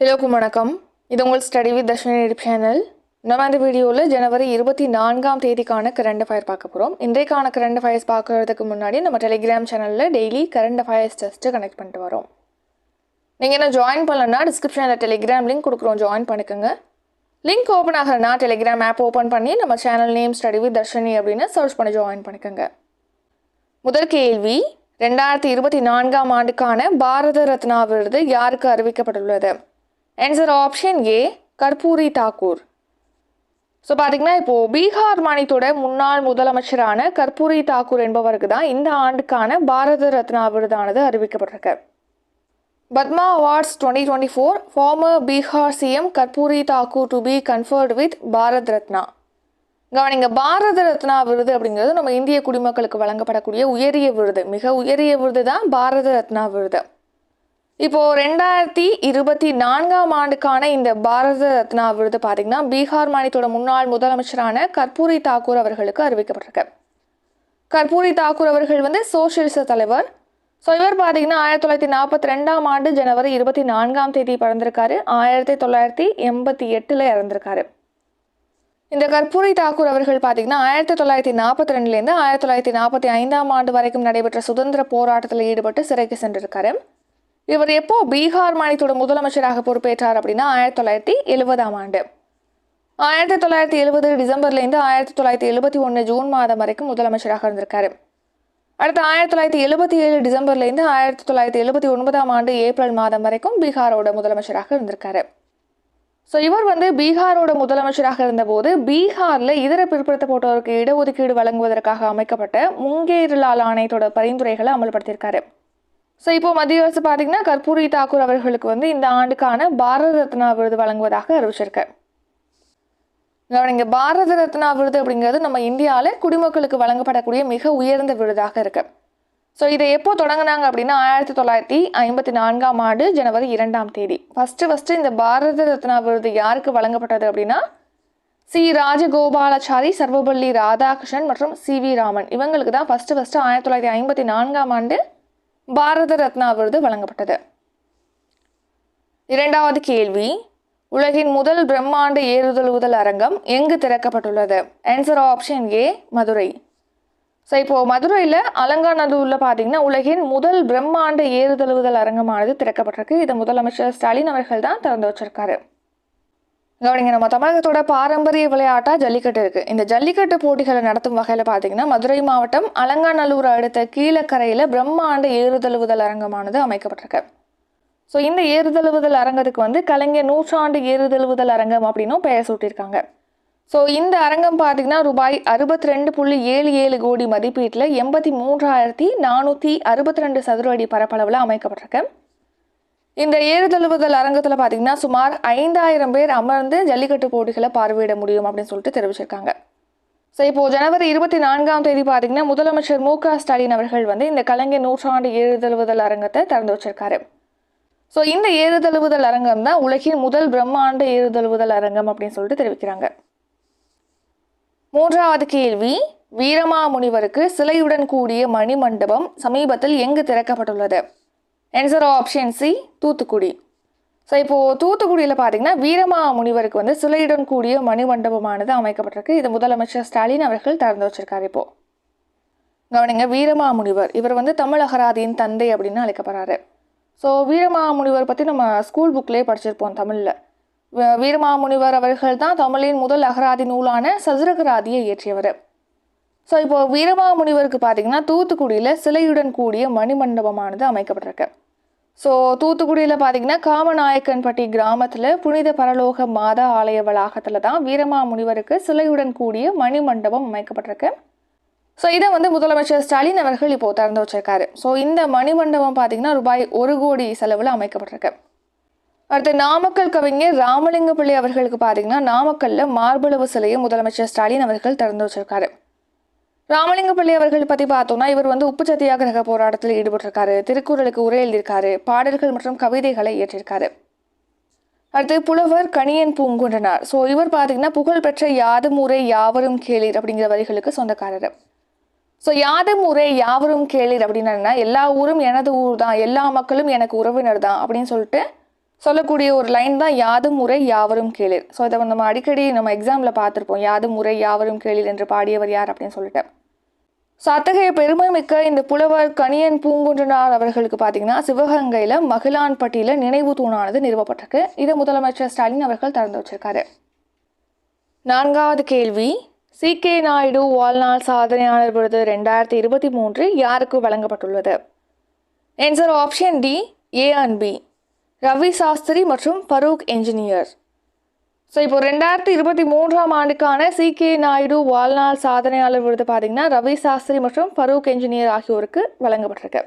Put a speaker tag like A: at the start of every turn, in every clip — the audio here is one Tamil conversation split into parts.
A: எல்லோருக்கும் வணக்கம். இது உங்கள் ஸ்டடி வித் தர்ஷினி சேனல் நம்ம இந்த வீடியோவில் ஜனவரி இருபத்தி நான்காம் தேதிக்கான கரண்ட் அஃபயர் பார்க்க போகிறோம் இன்றைக்கான கரண்ட் அஃபயர்ஸ் பார்க்கறதுக்கு முன்னாடி நம்ம டெலிகிராம் சேனலில் daily current affairs test connect பண்ணிட்டு வரோம். நீங்கள் என்ன ஜாயின் பண்ணலன்னா டிஸ்கிரிப்ஷனில் டெலிகிராம் லிங்க் கொடுக்குறோம். ஜாயின் பண்ணிக்கோங்க. லிங்க் ஓப்பன் ஆகிறனா டெலிகிராம் ஆப் ஓப்பன் பண்ணி நம்ம channel name study with Darshini அப்படின்னு சர்ச் பண்ணி ஜாயின் பண்ணிக்கோங்க. முதல் கேள்வி ரெண்டாயிரத்தி இருபத்தி நான்காம் ஆண்டுக்கான பாரத ரத்னா விருது யாருக்கு அறிவிக்கப்பட்டுள்ளது? Answer option A Karpoori Thakur so பார்த்தீங்கன்னா இப்போது பீகார் மாநிலத்தோட முன்னாள் முதலமைச்சரான கர்பூரி தாக்கூர் என்பவருக்கு தான் இந்த ஆண்டுக்கான பாரத ரத்னா விருதானது அறிவிக்கப்பட்டிருக்கு. Padma awards twenty twenty four former Bihar CM Karpoori Thakur to be conferred with Bharat Ratna. கவனிங்க பாரத ரத்னா விருது அப்படிங்கிறது நம்ம இந்திய குடிமக்களுக்கு வழங்கப்படக்கூடிய உயரிய விருது. மிக உயரிய விருது தான் பாரத ரத்னா விருது. இப்போ ரெண்டாயிரத்தி இருபத்தி நான்காம் ஆண்டுக்கான இந்த பாரத ரத்னா விருது பார்த்தீங்கன்னா பீகார் மாநிலத்தோட முன்னாள் முதலமைச்சரான கர்பூரி தாக்கூர் அவர்களுக்கு அறிவிக்கப்பட்டிருக்கு. கர்பூரி தாக்கூர் அவர்கள் வந்து சோசியலிச தலைவர். ஸோ இவர் பார்த்தீங்கன்னா ஆயிரத்தி தொள்ளாயிரத்தி நாற்பத்தி ரெண்டாம் ஆண்டு ஜனவரி இருபத்தி நான்காம் தேதி பிறந்திருக்காரு. ஆயிரத்தி தொள்ளாயிரத்தி எண்பத்தி எட்டில் இறந்திருக்காரு. இந்த கற்பூரி தாக்கூர் அவர்கள் பார்த்தீங்கன்னா ஆயிரத்தி தொள்ளாயிரத்தி நாற்பத்தி ரெண்டுலேருந்து ஆயிரத்தி தொள்ளாயிரத்தி நாற்பத்தி ஐந்தாம் ஆண்டு வரைக்கும் நடைபெற்ற சுதந்திர போராட்டத்தில் ஈடுபட்டு சிறைக்கு சென்றிருக்காரு. இவர் எப்போ பீகார் மாநிலத்தோட முதலமைச்சராக பொறுப்பேற்றார் அப்படின்னா ஆயிரத்தி தொள்ளாயிரத்தி எழுபதாம் ஆண்டு. ஆயிரத்தி தொள்ளாயிரத்தி எழுபது டிசம்பர்லேருந்து ஆயிரத்தி தொள்ளாயிரத்தி எழுபத்தி ஒன்று ஜூன் மாதம் வரைக்கும் முதலமைச்சராக இருந்திருக்காரு. அடுத்து ஆயிரத்தி தொள்ளாயிரத்தி எழுபத்தி ஏழு டிசம்பர்லேருந்து ஆயிரத்தி தொள்ளாயிரத்தி எழுபத்தி ஒன்பதாம் ஆண்டு ஏப்ரல் மாதம் வரைக்கும் பீகாரோட முதலமைச்சராக இருந்திருக்காரு. ஸோ இவர் வந்து பீகாரோட முதலமைச்சராக இருந்தபோது பீகாரில் இதர பிற்படுத்தப்பட்டோருக்கு இடஒதுக்கீடு வழங்குவதற்காக அமைக்கப்பட்ட முங்கேரிலால் ஆணையத்தோட பரிந்துரைகளை அமல்படுத்தியிருக்காரு. ஸோ இப்போ மத்திய அரசு பார்த்தீங்கன்னா கர்பூரி தாக்கூர் அவர்களுக்கு வந்து இந்த ஆண்டுக்கான பாரத ரத்னா விருது வழங்குவதாக அறிவிச்சிருக்கு. கவனிங்க பாரத ரத்னா விருது அப்படிங்கிறது நம்ம இந்தியாவில் குடிமக்களுக்கு வழங்கப்படக்கூடிய மிக உயர்ந்த விருதாக இருக்கு. ஸோ இதை எப்போ தொடங்கினாங்க அப்படின்னா ஆயிரத்தி தொள்ளாயிரத்தி ஐம்பத்தி நான்காம் ஆண்டு ஜனவரி இரண்டாம் தேதி. ஃபஸ்ட்டு ஃபஸ்ட்டு இந்த பாரத ரத்னா விருது யாருக்கு வழங்கப்பட்டது அப்படின்னா சி. ராஜகோபாலாச்சாரி சர்வபள்ளி ராதாகிருஷ்ணன் மற்றும் சி. வி. ராமன். இவங்களுக்கு தான் ஃபஸ்ட்டு ஃபஸ்ட்டு ஆயிரத்தி தொள்ளாயிரத்தி ஐம்பத்தி நான்காம் ஆண்டு பாரத ரத்னா விருது வழங்கப்பட்டது. இரண்டாவது கேள்வி உலகின் முதல் பிரம்மாண்ட ஏறுதழுவுதல் அரங்கம் எங்கு திறக்கப்பட்டுள்ளது? Answer option A Madurai. So இப்போது மதுரையில் அலங்காநல்லூரில் பார்த்தீங்கன்னா உலகின் முதல் பிரம்மாண்ட ஏறுதழுவுதல் அரங்கமானது திறக்கப்பட்டிருக்கு. இதை முதலமைச்சர் ஸ்டாலின் அவர்கள் தான் திறந்து வச்சிருக்காரு. கவனிங்க நம்ம தமிழகத்தோட பாரம்பரிய விளையாட்டாக ஜல்லிக்கட்டு இருக்குது இந்த ஜல்லிக்கட்டு போட்டிகளை நடத்தும் வகையில் பார்த்தீங்கன்னா மதுரை மாவட்டம் அலங்காநல்லூர் அடுத்த கீழக்கரையில் பிரம்மாண்ட ஏறுதழுவுதல் அரங்கமானது அமைக்கப்பட்டிருக்கு. ஸோ இந்த ஏறுதழுவுதல் அரங்கத்துக்கு வந்து கலைஞர் நூற்றாண்டு ஏறுதழுவுதல் அரங்கம் அப்படின்னும் பெயர் சூட்டியிருக்காங்க. ஸோ இந்த அரங்கம் பார்த்தீங்கன்னா ரூபாய் அறுபத்தி ரெண்டு புள்ளி ஏழு ஏழு கோடி மதிப்பீட்டில் எண்பத்தி மூன்றாயிரத்தி நானூற்றி அறுபத்தி ரெண்டு சதுர அடி பரப்பளவில் அமைக்கப்பட்டிருக்கு. இந்த ஏறுதழுவுதல் அரங்கத்தில் பார்த்தீங்கன்னா சுமார் ஐந்தாயிரம் பேர் அமர்ந்து ஜல்லிக்கட்டு போட்டிகளை பார்வையிட முடியும் அப்படின்னு சொல்லிட்டு தெரிவிச்சிருக்காங்க. ஸோ இப்போது ஜனவரி இருபத்தி நான்காம் தேதி பார்த்தீங்கன்னா முதலமைச்சர் மு க ஸ்டாலின் அவர்கள் வந்து இந்த கலைஞர் நூற்றாண்டு ஏறுதழுவுதல் அரங்கத்தை திறந்து வச்சிருக்காரு. ஸோ இந்த ஏறுதழுவுதல் அரங்கம் தான் உலகின் முதல் பிரம்மாண்ட ஏறுதழுவுதல் அரங்கம் அப்படின்னு சொல்லிட்டு தெரிவிக்கிறாங்க. மூன்றாவது கேள்வி வீரமாமுனிவருக்கு சிலையுடன் கூடிய மணிமண்டபம் சமீபத்தில் எங்கு திறக்கப்பட்டுள்ளது? Answer option C Thoothukudi. So இப்போது தூத்துக்குடியில் பார்த்தீங்கன்னா வீரமாமுனிவருக்கு வந்து சிலையுடன் கூடிய மணிமண்டபமானது அமைக்கப்பட்டிருக்கு. இது முதலமைச்சர் ஸ்டாலின் அவர்கள் திறந்து வச்சிருக்காரு இப்போது கவனிங்க வீரமாமுனிவர் இவர் வந்து தமிழ் அகராதியின் தந்தை அப்படின்னு அழைக்கப்படுறாரு. ஸோ வீரமாமுனிவர் பற்றி நம்ம ஸ்கூல் புக்லேயே படிச்சிருப்போம் தமிழில். வீரமாமுனிவர் அவர்கள் தான் தமிழின் முதல் அகராதி நூலான சதுரகராதியை இயற்றியவர். ஸோ இப்போது வீரமாமுனிவருக்கு பார்த்தீங்கன்னா தூத்துக்குடியில் சிலையுடன் கூடிய மணிமண்டபமானது அமைக்கப்பட்டிருக்கு. ஸோ தூத்துக்குடியில் பார்த்தீங்கன்னா காமநாயக்கன்பட்டி கிராமத்தில் புனித பரலோக மாதா ஆலய வளாகத்தில் தான் வீரமா முனிவருக்கு சிலையுடன் கூடிய மணிமண்டபம் அமைக்கப்பட்டிருக்கு. ஸோ இதை வந்து முதலமைச்சர் ஸ்டாலின் அவர்கள் இப்போ திறந்து வச்சிருக்காரு. ஸோ இந்த மணிமண்டபம் பார்த்தீங்கன்னா ரூபாய் ஒரு கோடி செலவில் அமைக்கப்பட்டிருக்கு. அடுத்து நாமக்கல் கவிஞர் ராமலிங்க பிள்ளை அவர்களுக்கு பார்த்தீங்கன்னா நாமக்கல்ல மார்பளவு சிலையை முதலமைச்சர் ஸ்டாலின் அவர்கள் திறந்து வச்சிருக்காரு. ராமலிங்கப்பள்ளி அவர்கள் பற்றி பார்த்தோம்னா இவர் வந்து உப்பு சத்தியாகிரக போராட்டத்தில் ஈடுபட்டிருக்காரு. திருக்குறளுக்கு உரை எழுதியிருக்காரு. பாடல்கள் மற்றும் கவிதைகளை இயற்றிருக்காரு அடுத்து புலவர் கணியன் பூங்குன்றனார். ஸோ இவர் பார்த்தீங்கன்னா புகழ்பெற்ற யாதும் உரை யாவரும் கேளீர் அப்படிங்கிற வரிகளுக்கு சொந்தக்காரர். ஸோ யாதும் உரை யாவரும் கேளீர் அப்படின்னா எல்லா ஊரும் எனது ஊர் தான் எல்லா மக்களும் எனக்கு உறவினர் தான் அப்படின்னு சொல்லிட்டு சொல்லக்கூடிய ஒரு லைன் தான் யாதும் முறை யாவரும் கேளீர் ஸோ இதை நம்ம அடிக்கடி நம்ம எக்ஸாமில் பார்த்துருப்போம். யாதும் முறை யாவரும் கேளீர் என்று பாடியவர் யார் அப்படின்னு சொல்லிட்டு. ஸோ அத்தகைய பெருமை மிக்க இந்த புலவர் கணியன் பூங்குன்றனார் அவர்களுக்கு பார்த்தீங்கன்னா சிவகங்கையில் மகிழான்பட்டியில் நினைவு தூணானது நிறுவப்பட்டிருக்கு. இதை முதலமைச்சர் ஸ்டாலின் அவர்கள் திறந்து வச்சிருக்காரு. நான்காவது கேள்வி சி. கே. நாயுடு வாழ்நாள் சாதனையாளர் விருது ரெண்டாயிரத்தி இருபத்தி மூன்று யாருக்கு வழங்கப்பட்டுள்ளது? Answer option D A and B Ravi Shastri மற்றும் ஃபரூக் என்ஜினியர் ஸோ இப்போ ரெண்டாயிரத்தி இருபத்தி மூன்றாம் ஆண்டுக்கான சி கே நாயுடு வாழ்நாள் சாதனையாளர் விருது பார்த்தீங்கன்னா ரவி சாஸ்திரி மற்றும் ஃபரூக் என்ஜினியர் ஆகியோருக்கு வழங்கப்பட்டிருக்கு.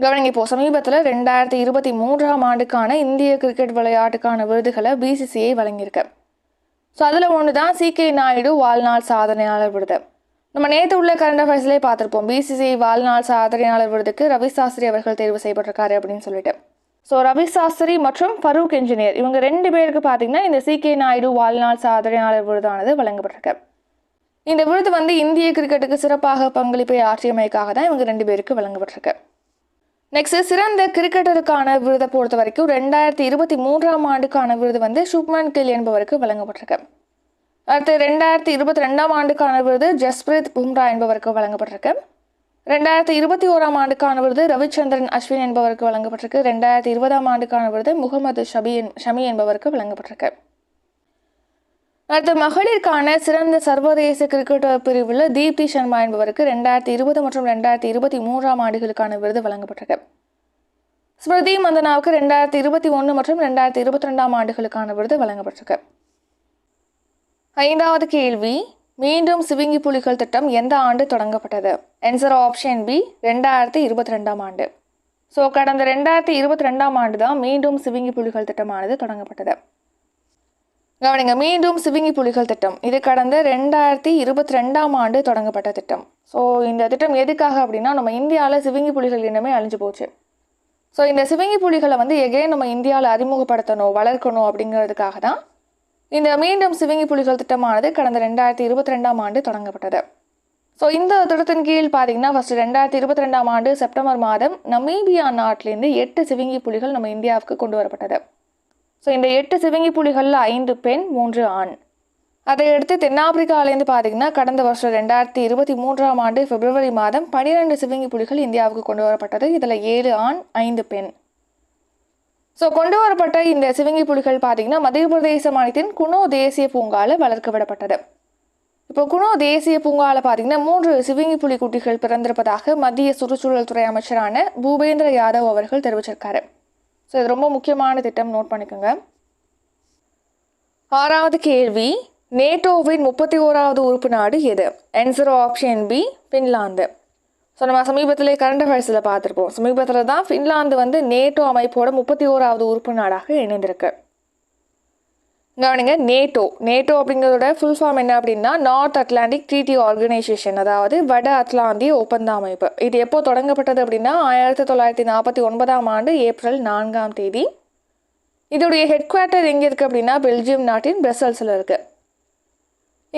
A: கவனிங்க இப்போ சமீபத்தில் ரெண்டாயிரத்தி இருபத்தி மூன்றாம் ஆண்டுக்கான இந்திய கிரிக்கெட் விளையாட்டுக்கான விருதுகளை பிசிசிஐ வழங்கியிருக்கு. ஸோ அதில் ஒன்று தான் சி கே நாயுடு வாழ்நாள் சாதனையாளர் விருது. நம்ம நேற்று உள்ள கரண்ட் அஃபேர்ஸ்லேயே பார்த்துருப்போம். பிசிசிஐ வாழ்நாள் சாதனையாளர் விருதுக்கு ரவி சாஸ்திரி அவர்கள் தேர்வு செய்யப்பட்டிருக்காரு அப்படின்னு சொல்லிட்டு. ஸோ ரவி சாஸ்திரி மற்றும் ஃபரூக் என்ஜினியர் இவங்க ரெண்டு பேருக்கு பார்த்தீங்கன்னா இந்த சி கே நாயுடு வாழ்நாள் சாதனையாளர் விருதானது வழங்கப்பட்டிருக்கு. இந்த விருது வந்து இந்திய கிரிக்கெட்டுக்கு சிறப்பாக பங்களிப்பை ஆற்றியமைக்காக தான் இவங்க ரெண்டு பேருக்கு வழங்கப்பட்டிருக்கு. நெக்ஸ்ட் சிறந்த கிரிக்கெட்டருக்கான விருதை பொறுத்த வரைக்கும் ரெண்டாயிரத்தி இருபத்தி மூன்றாம் ஆண்டுக்கான விருது வந்து சுப்மன் கில் என்பவருக்கு வழங்கப்பட்டிருக்கு. அடுத்து ரெண்டாயிரத்தி இருபத்தி ரெண்டாம் ஆண்டுக்கான விருது ஜஸ்பிரீத் பும்ரா என்பவருக்கு வழங்கப்பட்டிருக்கு. ரெண்டாயிரத்தி இருபத்தி ஓராம் ஆண்டுக்கான விருது ரவிச்சந்திரன் அஸ்வின் என்பவருக்கு வழங்கப்பட்டிருக்கு. ரெண்டாயிரத்தி இருபதாம் ஆண்டுக்கான விருது முகமது ஷபி ஷமி என்பவருக்கு வழங்கப்பட்டிருக்கு. அடுத்து மகளிருக்கான சிறந்த சர்வதேச கிரிக்கெட் பிரிவில் தீப்தி சர்மா என்பவருக்கு ரெண்டாயிரத்தி இருபது மற்றும் ரெண்டாயிரத்தி இருபத்தி மூன்றாம் ஆண்டுகளுக்கான விருது வழங்கப்பட்டிருக்கு. ஸ்மிருதி மந்தனாவுக்கு ரெண்டாயிரத்தி இருபத்தி ஒன்று மற்றும் ரெண்டாயிரத்தி இருபத்தி ரெண்டாம் ஆண்டுகளுக்கான விருது வழங்கப்பட்டிருக்கு. ஐந்தாவது கேள்வி மீண்டும் சிவிங்கி புலிகள் திட்டம் எந்த ஆண்டு தொடங்கப்பட்டது? ஆன்சர் ஆப்ஷன் பி ரெண்டாயிரத்தி இருபத்தி ரெண்டாம் ஆண்டு. ஸோ கடந்த ரெண்டாயிரத்தி இருபத்தி ரெண்டாம் ஆண்டு தான் மீண்டும் சிவிங்கி புலிகள் திட்டமானது தொடங்கப்பட்டது. கவனிங்க மீண்டும் சிவிங்கி புலிகள் திட்டம். இது கடந்த ரெண்டாயிரத்தி இருபத்தி ரெண்டாம் ஆண்டு தொடங்கப்பட்ட திட்டம். ஸோ இந்த திட்டம் எதுக்காக அப்படின்னா நம்ம இந்தியாவில் சிவிங்கி புலிகள் இனமே அழிஞ்சு போச்சு. ஸோ இந்த சிவிங்கி புலிகளை வந்து எகைன் நம்ம இந்தியாவில் அறிமுகப்படுத்தணும் வளர்க்கணும் அப்படிங்கிறதுக்காக தான் இந்த மீண்டும் சிவிங்கி புலிகள் திட்டமானது கடந்த ரெண்டாயிரத்தி இருபத்தி ரெண்டாம் ஆண்டு தொடங்கப்பட்டது. ஸோ இந்த திட்டத்தின் கீழ் பார்த்தீங்கன்னா ஃபஸ்ட்டு ரெண்டாயிரத்தி இருபத்தி ரெண்டாம் ஆண்டு செப்டம்பர் மாதம் நமீபியா நாட்டிலேருந்து எட்டு சிவிங்கி புலிகள் நம்ம இந்தியாவுக்கு கொண்டு வரப்பட்டது. ஸோ இந்த எட்டு சிவிங்கி புலிகளில் ஐந்து பெண் மூன்று ஆண். அதையடுத்து தென்னாப்பிரிக்காவிலேருந்து பார்த்தீங்கன்னா கடந்த வருஷம் ரெண்டாயிரத்தி இருபத்தி மூன்றாம் ஆண்டு பிப்ரவரி மாதம் பனிரெண்டு சிவிங்கி புலிகள் இந்தியாவுக்கு கொண்டு வரப்பட்டது. இதில் ஏழு ஆண் ஐந்து பெண். ஸோ கொண்டு வரப்பட்ட இந்த சிவங்கி புலிகள் பார்த்தீங்கன்னா மத்திய பிரதேச மாநிலத்தின் குணோ தேசிய பூங்காவில் வளர்க்க விடப்பட்டது இப்போ குணோ தேசிய பூங்காவில் பார்த்தீங்கன்னா மூன்று சிவிங்கி புலி குட்டிகள் பிறந்திருப்பதாக மத்திய சுற்றுச்சூழல் துறை அமைச்சரான பூபேந்திர யாதவ் அவர்கள் தெரிவிச்சிருக்காரு. ஸோ இது ரொம்ப முக்கியமான திட்டம் நோட் பண்ணிக்கோங்க. ஆறாவது கேள்வி நேட்டோவின் முப்பத்தி ஓராவது உறுப்பு நாடு எது? Answer option B Finland so நம்ம சமீபத்திலே கரண்ட் அஃபேர்ஸில் பார்த்துருப்போம். சமீபத்தில் தான் ஃபின்லாந்து வந்து நேட்டோ அமைப்போட முப்பத்தி ஓராவது உறுப்பு நாடாக இணைந்திருக்கு. கவனிங்க நேட்டோ. நேட்டோ அப்படிங்கிறதோட ஃபுல் ஃபார்ம் என்ன அப்படின்னா நார்த் அட்லாண்டிக் ட்ரீட்டி ஆர்கனைசேஷன் அதாவது வட அட்லாந்திய ஒப்பந்த அமைப்பு. இது எப்போ தொடங்கப்பட்டது அப்படின்னா ஆயிரத்தி தொள்ளாயிரத்தி நாற்பத்தி ஒன்பதாம் ஆண்டு ஏப்ரல் நான்காம் தேதி. இதோடைய ஹெட் குவார்ட்டர் எங்கே இருக்குது அப்படின்னா பெல்ஜியம் நாட்டின் பிரசல்ஸில் இருக்குது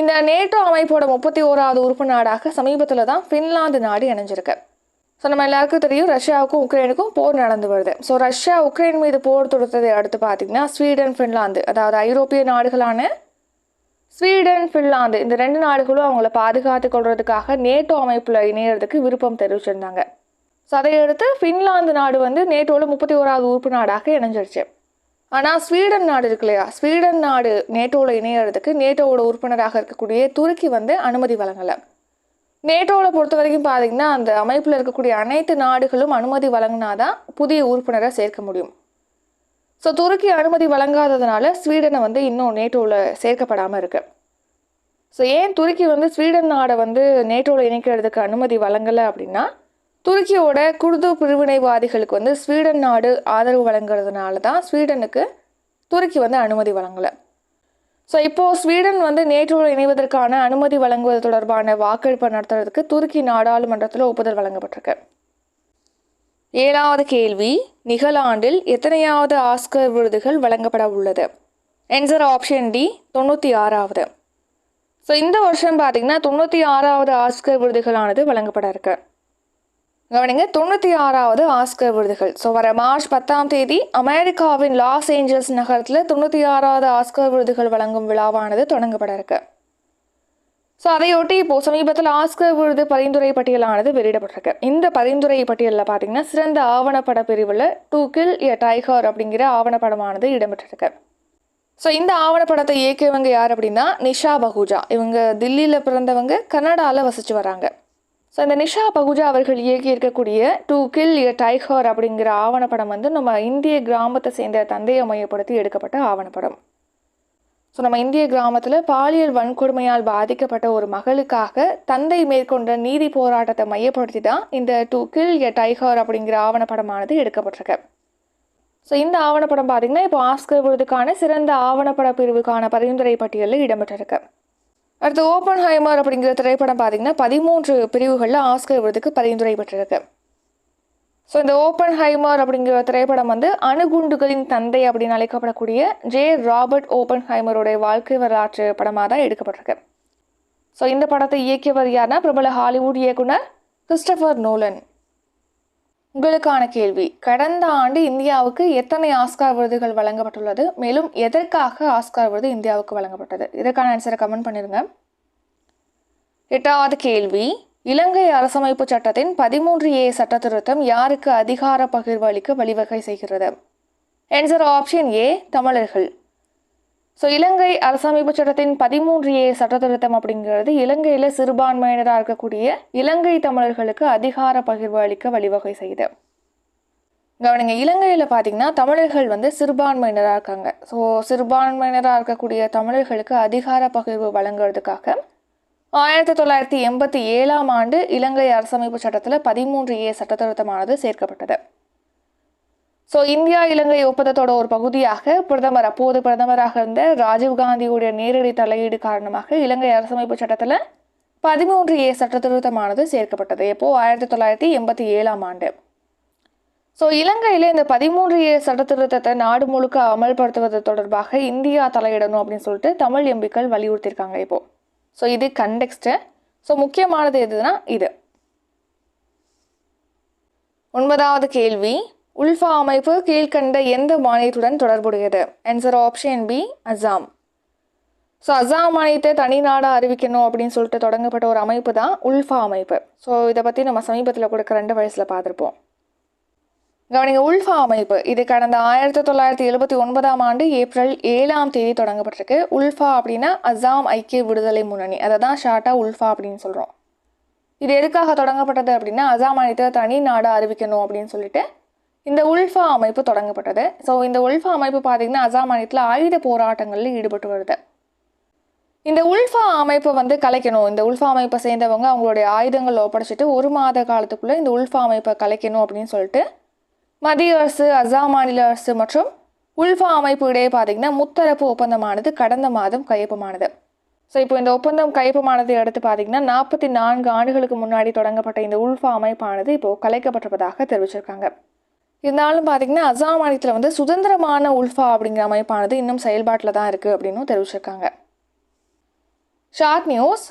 A: இந்த நேட்டோ அமைப்போட முப்பத்தி ஓராவது உறுப்பு நாடாக சமீபத்தில் தான் ஃபின்லாந்து நாடு இணைஞ்சிருக்கு. ஸோ நம்ம எல்லாருக்கும் தெரியும் ரஷ்யாவுக்கும் உக்ரைனுக்கும் போர் நடந்து வருது. ஸோ ரஷ்யா உக்ரைன் மீது போர் தொடுத்ததை அடுத்து பார்த்தீங்கன்னா ஸ்வீடன் ஃபின்லாந்து அதாவது ஐரோப்பிய நாடுகளான ஸ்வீடன் ஃபின்லாந்து இந்த ரெண்டு நாடுகளும் அவங்கள பாதுகாத்து கொள்றதுக்காக நேட்டோ அமைப்பில் இணையறதுக்கு விருப்பம் தெரிவிச்சிருந்தாங்க. ஸோ அதையடுத்து ஃபின்லாந்து நாடு வந்து நேட்டோவில் முப்பத்தி ஓராவது உறுப்பு நாடாக இணைஞ்சிருச்சு. ஆனால் ஸ்வீடன் நாடு இருக்கு இல்லையா? ஸ்வீடன் நாடு நேட்டோவில் இணையறதுக்கு நேட்டோவோட உறுப்பினராக இருக்கக்கூடிய துருக்கி வந்து அனுமதி வழங்கலை. நேட்டோவில் பொறுத்த வரைக்கும் பார்த்தீங்கன்னா அந்த அமைப்பில் இருக்கக்கூடிய அனைத்து நாடுகளும் அனுமதி வழங்கினாதான் புதிய உறுப்பினரை சேர்க்க முடியும். ஸோ துருக்கி அனுமதி வழங்காததுனால ஸ்வீடனை வந்து இன்னும் நேட்டோவில் சேர்க்கப்படாமல் இருக்கு. ஸோ ஏன் துருக்கி வந்து ஸ்வீடன் நாடை வந்து நேட்டோவில் இணைக்கிறதுக்கு அனுமதி வழங்கலை அப்படின்னா துருக்கியோட குர்து பிரிவினைவாதிகளுக்கு வந்து ஸ்வீடன் நாடு ஆதரவு வழங்குறதுனால தான் ஸ்வீடனுக்கு துருக்கி வந்து அனுமதி வழங்கலை. ஸோ இப்போது ஸ்வீடன் வந்து நேட்டோவில் இணைவதற்கான அனுமதி வழங்குவது தொடர்பான வாக்கெடுப்பை நடத்துறதுக்கு துருக்கி நாடாளுமன்றத்தில் ஒப்புதல் வழங்கப்பட்டிருக்கு. ஏழாவது கேள்வி நிகழாண்டில் எத்தனையாவது ஆஸ்கர் விருதுகள் வழங்கப்பட உள்ளது? என்சர் ஆப்ஷன் டி தொண்ணூற்றி ஆறாவது. ஸோ இந்த வருஷம் பார்த்திங்கன்னா தொண்ணூற்றி ஆறாவது ஆஸ்கர் விருதுகளானது வழங்கப்பட இருக்குது கவனிங்க தொண்ணூற்றி ஆறாவது ஆஸ்கர் விருதுகள். ஸோ வர மார்ச் பத்தாம் தேதி அமெரிக்காவின் லாஸ் ஏஞ்சல்ஸ் நகரத்தில் தொண்ணூற்றி ஆறாவது ஆஸ்கர் விருதுகள் வழங்கும் விழாவானது தொடங்கப்பட இருக்கு. ஸோ அதையொட்டி இப்போது சமீபத்தில் ஆஸ்கர் விருது பரிந்துரை பட்டியலானது வெளியிடப்பட்டிருக்கு. இந்த பரிந்துரை பட்டியலில் பார்த்தீங்கன்னா சிறந்த ஆவணப்பட பிரிவில் டூ கில் எ டைகர் அப்படிங்கிற ஆவணப்படமானது இடம்பெற்றிருக்கு. ஸோ இந்த ஆவணப்படத்தை இயக்கியவங்க யார் அப்படின்னா நிஷா பகுஜா. இவங்க தில்லியில் பிறந்தவங்க கனடாவில் வசித்து வராங்க. ஸோ இந்த நிஷா பகுஜா அவர்கள் இயக்கி இருக்கக்கூடிய டூ கில் எ டைகர் அப்படிங்கிற ஆவணப்படம் வந்து நம்ம இந்திய கிராமத்தை சேர்ந்த தந்தையை மையப்படுத்தி எடுக்கப்பட்ட ஆவணப்படம். ஸோ நம்ம இந்திய கிராமத்தில் பாலியல் வன்கொடுமையால் பாதிக்கப்பட்ட ஒரு மகளுக்காக தந்தை மேற்கொண்ட நீதி போராட்டத்தை மையப்படுத்தி தான் இந்த டூ கில் எ டைகர் அப்படிங்கிற ஆவணப்படமானது எடுக்கப்பட்டிருக்கு. ஸோ இந்த ஆவணப்படம் பார்த்திங்கன்னா இப்போ ஆஸ்கர் விருதுக்கான சிறந்த ஆவணப்பட பிரிவுக்கான பரிந்துரை பட்டியலில் இடம்பெற்றிருக்கு. அடுத்து ஓப்பன் ஹைமர் அப்படிங்கிற திரைப்படம் பார்த்தீங்கன்னா பதிமூன்று பிரிவுகளில் ஆஸ்கர் விருதுக்கு பரிந்துரை பெற்றிருக்கு. ஸோ இந்த ஓப்பன் ஹைமர் அப்படிங்கிற திரைப்படம் வந்து அணுகுண்டுகளின் தந்தை அப்படின்னு அழைக்கப்படக்கூடிய ஜே ராபர்ட் ஓப்பன் ஹைமருடைய வாழ்க்கை வரலாற்று படமாக தான் எடுக்கப்பட்டிருக்கு. ஸோ இந்த படத்தை இயக்கியவர் யாருன்னா பிரபல ஹாலிவுட் இயக்குனர் கிறிஸ்டபர் நோலன். உங்களுக்கான கேள்வி. கடந்த ஆண்டு இந்தியாவுக்கு எத்தனை ஆஸ்கார் விருதுகள் வழங்கப்பட்டுள்ளது? மேலும் எதற்காக ஆஸ்கார் விருது இந்தியாவுக்கு வழங்கப்பட்டது? இதற்கான ஆன்சரை கமெண்ட் பண்ணிருங்க. எட்டாவது கேள்வி. இலங்கை அரசமைப்பு சட்டத்தின் பதிமூன்று ஏ சட்ட திருத்தம் யாருக்கு அதிகார பகிர்வு அளிக்க வழிவகை செய்கிறது? ஆன்சர் ஆப்ஷன் ஏ தமிழர்கள். ஸோ இலங்கை அரசமைப்பு சட்டத்தின் பதிமூன்று ஏ சட்ட திருத்தம் அப்படிங்கிறது இலங்கையில் சிறுபான்மையினராக இருக்கக்கூடிய இலங்கை தமிழர்களுக்கு அதிகார பகிர்வு அளிக்க வழிவகை செய்யுது. கவனிங்க இலங்கையில் பார்த்தீங்கன்னா தமிழர்கள் வந்து சிறுபான்மையினராக இருக்காங்க. ஸோ சிறுபான்மையினராக இருக்கக்கூடிய தமிழர்களுக்கு அதிகார பகிர்வு வழங்குறதுக்காக ஆயிரத்தி தொள்ளாயிரத்தி எண்பத்தி ஏழாம் ஆண்டு இலங்கை அரசமைப்பு சட்டத்தில் பதிமூன்று ஏ சட்டத்திருத்தமானது சேர்க்கப்பட்டது. ஸோ இந்தியா இலங்கை ஒப்பந்தத்தோட ஒரு பகுதியாக பிரதமர் அப்போது பிரதமராக இருந்த ராஜீவ்காந்தியுடைய நேரடி தலையீடு காரணமாக இலங்கை அரசமைப்பு சட்டத்தில் பதிமூன்று ஏ சட்டத்திருத்தமானது சேர்க்கப்பட்டது. எப்போ ஆயிரத்தி தொள்ளாயிரத்தி எண்பத்தி ஏழாம் ஆண்டு. ஸோ இலங்கையில் இந்த பதிமூன்று ஏ சட்டத்திருத்தத்தை நாடு முழுக்க அமல்படுத்துவது தொடர்பாக இந்தியா தலையிடணும் அப்படின்னு சொல்லிட்டு தமிழ் எம்பிக்கள் வலியுறுத்தியிருக்காங்க இப்போது ஸோ இது கண்டெக்ஸ்ட்டு ஸோ முக்கியமானது எதுனா இது. ஒன்பதாவது கேள்வி. உல்ஃபா அமைப்பு கீழ்கண்ட எந்த மாநிலத்துடன் தொடர்புடையது? Answer option B Assam so Assam மாநிலத்தை தனி நாடாக அறிவிக்கணும் அப்படின்னு சொல்லிட்டு தொடங்கப்பட்ட ஒரு அமைப்பு தான் உல்ஃபா அமைப்பு ஸோ இதை பற்றி நம்ம சமீபத்தில் கொடுக்க ரெண்டு வயசில் பார்த்துருப்போம். கவனிங்க உல்ஃபா அமைப்பு இது கடந்த ஆயிரத்தி தொள்ளாயிரத்தி எழுபத்தி ஒன்பதாம் ஆண்டு ஏப்ரல் ஏழாம் தேதி தொடங்கப்பட்டிருக்கு. உல்ஃபா அப்படின்னா அசாம் ஐக்கிய விடுதலை முன்னணி. அதை தான் ஷார்ட்டாக உல்ஃபா அப்படின்னு சொல்கிறோம் இது எதுக்காக தொடங்கப்பட்டது அப்படின்னா அசாம் மாநிலத்தை தனி நாடாக அறிவிக்கணும் அப்படின்னு சொல்லிட்டு இந்த உல்ஃபா அமைப்பு தொடங்கப்பட்டது. ஸோ இந்த உல்ஃபா அமைப்பு பார்த்திங்கன்னா அசாம் மாநிலத்தில் ஆயுத போராட்டங்களில் ஈடுபட்டு வருது. இந்த உல்ஃபா அமைப்பை வந்து கலைக்கணும். இந்த உல்ஃபா அமைப்பை சேர்ந்தவங்க அவங்களுடைய ஆயுதங்கள் ஒப்படைச்சிட்டு ஒரு மாத காலத்துக்குள்ளே இந்த உல்ஃபா அமைப்பை கலைக்கணும் அப்படின்னு சொல்லிட்டு மத்திய அரசு அசாம் மாநில அரசு மற்றும் உல்ஃபா அமைப்பு இடையே பார்த்திங்கன்னா முத்தரப்பு ஒப்பந்தமானது கடந்த மாதம் கையொப்பமானது. ஸோ இப்போ இந்த ஒப்பந்தம் கையொப்பமானதை அடுத்து பார்த்திங்கன்னா நாற்பத்தி நான்கு ஆண்டுகளுக்கு முன்னாடி தொடங்கப்பட்ட இந்த உல்ஃபா அமைப்பானது இப்போது கலைக்கப்பட்டிருப்பதாக தெரிவிச்சிருக்காங்க. இருந்தாலும் பார்த்தீங்கன்னா அசாம் மாநிலத்தில் வந்து சுதந்திரமான உல்ஃபா அப்படிங்கிற அமைப்பானது இன்னும் செயல்பாட்டில் தான் இருக்குது அப்படின்னும் தெரிவிச்சிருக்காங்க. Short news.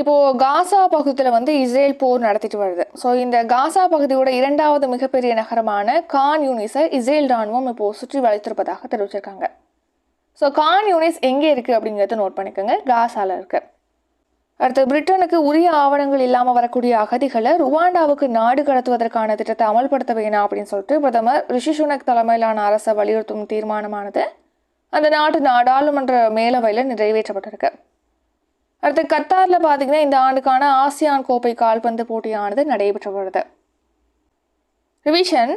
A: இப்போது காசா பகுதியில் வந்து இஸ்ரேல் போர் நடத்திட்டு வருது. ஸோ இந்த காசா பகுதியோட இரண்டாவது மிகப்பெரிய நகரமான கான் யூனிஸை இஸ்ரேல் ராணுவம் இப்போது சுற்றி வளைத்திருப்பதாக தெரிவிச்சிருக்காங்க. ஸோ கான் யூனிஸ் எங்கே இருக்குது அப்படிங்கிறத நோட் பண்ணிக்கோங்க. காசாவில் இருக்குது அடுத்து பிரிட்டனுக்கு உரிய ஆவணங்கள் இல்லாமல் வரக்கூடிய அகதிகளை ருவாண்டாவுக்கு நாடு கடத்துவதற்கான திட்டத்தை அமல்படுத்த வேணாம் அப்படின்னு சொல்லிட்டு பிரதமர் ரிஷி சுனக் தலைமையிலான அரசை வலியுறுத்தும் தீர்மானமானது அந்த நாட்டு நாடாளுமன்ற மேலவையில் நிறைவேற்றப்பட்டிருக்கு. அடுத்து கத்தாரில் பார்த்தீங்கன்னா இந்த ஆண்டுக்கான ஆசியான் கோப்பை கால்பந்து போட்டியானது நடைபெற்று வருது ரிவிஷன்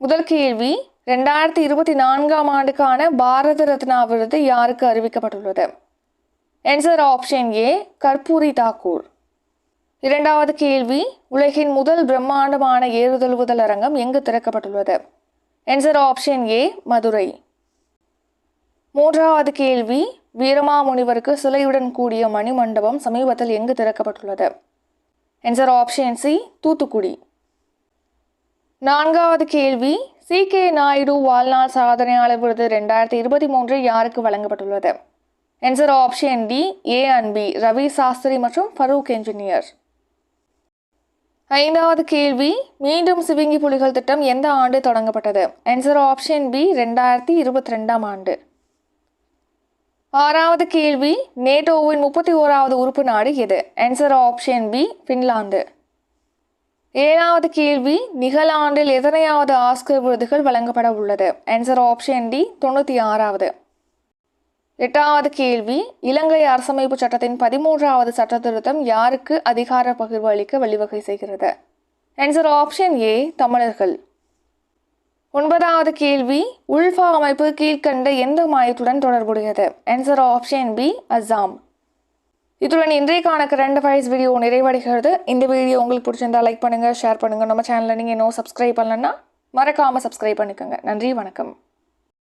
A: முதல் கேள்வி ரெண்டாயிரத்தி இருபத்தி நான்காம் ஆண்டுக்கான பாரத ரத்னா விருது யாருக்கு அறிவிக்கப்பட்டுள்ளது? Answer option A Karpoori Thakur இரண்டாவது கேள்வி உலகின் முதல் பிரம்மாண்டமான ஏறுதழுவுதல் அரங்கம் எங்கு திறக்கப்பட்டுள்ளது? Answer option A Madurai. மூன்றாவது கேள்வி வீரமாமுனிவருக்கு சிலையுடன் கூடிய மணிமண்டபம் சமீபத்தில் எங்கு திறக்கப்பட்டுள்ளது? Answer option C Thoothukudi. நான்காவது கேள்வி சி கே நாயுடு வாழ்நாள் சாதனையாளர் விருது ரெண்டாயிரத்தி இருபத்தி மூன்று யாருக்கு வழங்கப்பட்டுள்ளது? Answer option D A and B Ravi Shastri மற்றும் ஃபரூக் என்ஜினியர் ஐந்தாவது கேள்வி மீண்டும் சிவிங்கி புலிகள் திட்டம் எந்த ஆண்டு தொடங்கப்பட்டது? ஆன்சர் ஆப்ஷன் பி ரெண்டாயிரத்தி இருபத்தி ரெண்டாம் ஆண்டு. ஆறாவது கேள்வி நேட்டோவின் முப்பத்தி ஓராவது உறுப்பு நாடு எது? ஆன்சர் ஆப்ஷன் பி ஃபின்லாந்து ஏழாவது கேள்வி நிகழாண்டில் எதனையாவது ஆஸ்கர் விருதுகள் வழங்கப்பட உள்ளது? ஆன்சர் ஆப்ஷன் டி தொண்ணூற்றி ஆறாவது. எட்டாவது கேள்வி இலங்கை அரசமைப்பு சட்டத்தின் பதிமூன்றாவது சட்ட திருத்தம் யாருக்கு அதிகார பகிர்வு அளிக்க வழிவகை செய்கிறது? ஆன்சர் ஆப்ஷன் ஏ தமிழர்கள். ஒன்பதாவது கேள்வி உல்ஃபா அமைப்பு கீழ்கண்ட எந்த மாயத்துடன் தொடர்புடையது? Answer option B Assam. இத்துடன் இன்றைக்கான கரண்ட் அஃபேர்ஸ் வீடியோ நிறைவடைகிறது. இந்த வீடியோ உங்களுக்கு பிடிச்சிருந்தா லைக் பண்ணுங்கள் ஷேர் பண்ணுங்கள் நம்ம சேனலில் நீங்கள் இன்னும் சப்ஸ்கிரைப் பண்ணலன்னா மறக்காமல் சப்ஸ்கிரைப் பண்ணிக்கோங்க. நன்றி வணக்கம்.